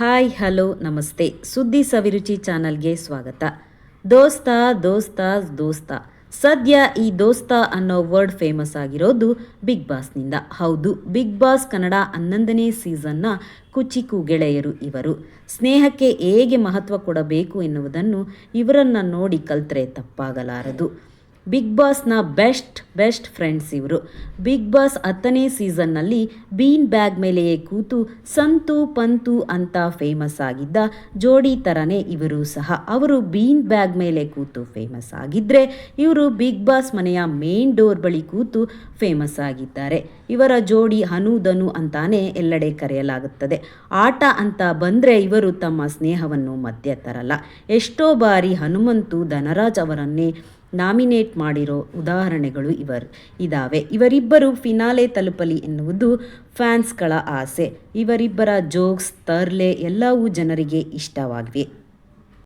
Hi, hello, ನಮಸ್ತೆ. ಸುದ್ದಿ ಸವಿರುಚಿ ಚಾನಲ್ಗೆ ಸ್ವಾಗತ. ದೋಸ್ತ ದೋಸ್ತ ದೋಸ್ತ. ಸದ್ಯ ಈ ದೋಸ್ತ ಅನ್ನೋ ವರ್ಡ್ ಫೇಮಸ್ ಆಗಿರೋದು ಬಿಗ್ ಬಾಸ್ನಿಂದ. ಹೌದು, ಬಿಗ್ ಬಾಸ್ ಕನ್ನಡ ಹನ್ನೊಂದನೇ ಸೀಸನ್ನ ಕುಚಿಕು ಗೆಳೆಯರು ಇವರು. ಸ್ನೇಹಕ್ಕೆ ಹೇಗೆ ಮಹತ್ವ ಕೊಡಬೇಕು ಎನ್ನುವುದನ್ನು ಇವರನ್ನು ನೋಡಿ ಕಲ್ತ್ರೆ ತಪ್ಪಾಗಲಾರದು. ಬಿಗ್ ಬಾಸ್ನ ಬೆಸ್ಟ್ ಬೆಸ್ಟ್ ಫ್ರೆಂಡ್ಸ್ ಇವರು. ಬಿಗ್ ಬಾಸ್ ಹತ್ತನೇ ಸೀಸನ್ನಲ್ಲಿ ಬೀನ್ ಬ್ಯಾಗ್ ಮೇಲೆಯೇ ಕೂತು ಸಂತು, ಪಂತು ಅಂತ ಫೇಮಸ್ ಆಗಿದ್ದ ಜೋಡಿ ಥರನೇ ಇವರು ಸಹ. ಅವರು ಬೀನ್ ಬ್ಯಾಗ್ ಮೇಲೆ ಕೂತು ಫೇಮಸ್ ಆಗಿದ್ದರೆ ಇವರು ಬಿಗ್ ಬಾಸ್ ಮನೆಯ ಮೇನ್ ಡೋರ್ ಬಳಿ ಕೂತು ಫೇಮಸ್ ಆಗಿದ್ದಾರೆ. ಇವರ ಜೋಡಿ ಹನುದನು ಅಂತಾನೆ ಎಲ್ಲೆಡೆ ಕರೆಯಲಾಗುತ್ತದೆ. ಆಟ ಅಂತ ಬಂದರೆ ಇವರು ತಮ್ಮ ಸ್ನೇಹವನ್ನು ಮಧ್ಯ ತರಲ್ಲ. ಎಷ್ಟೋ ಬಾರಿ ಹನುಮಂತು ಧನರಾಜ್ ಅವರನ್ನೇ ನಾಮಿನೇಟ್ ಮಾಡಿರೋ ಉದಾಹರಣೆಗಳು ಇವರ್, ಇದಾವೆ. ಇವರಿಬ್ಬರು ಫಿನಾಲೆ ತಲುಪಲಿ ಎನ್ನುವುದು ಫ್ಯಾನ್ಸ್ಗಳ ಆಸೆ. ಇವರಿಬ್ಬರ ಜೋಕ್ಸ್, ತರ್ಲೆ ಎಲ್ಲವೂ ಜನರಿಗೆ ಇಷ್ಟವಾಗಿವೆ.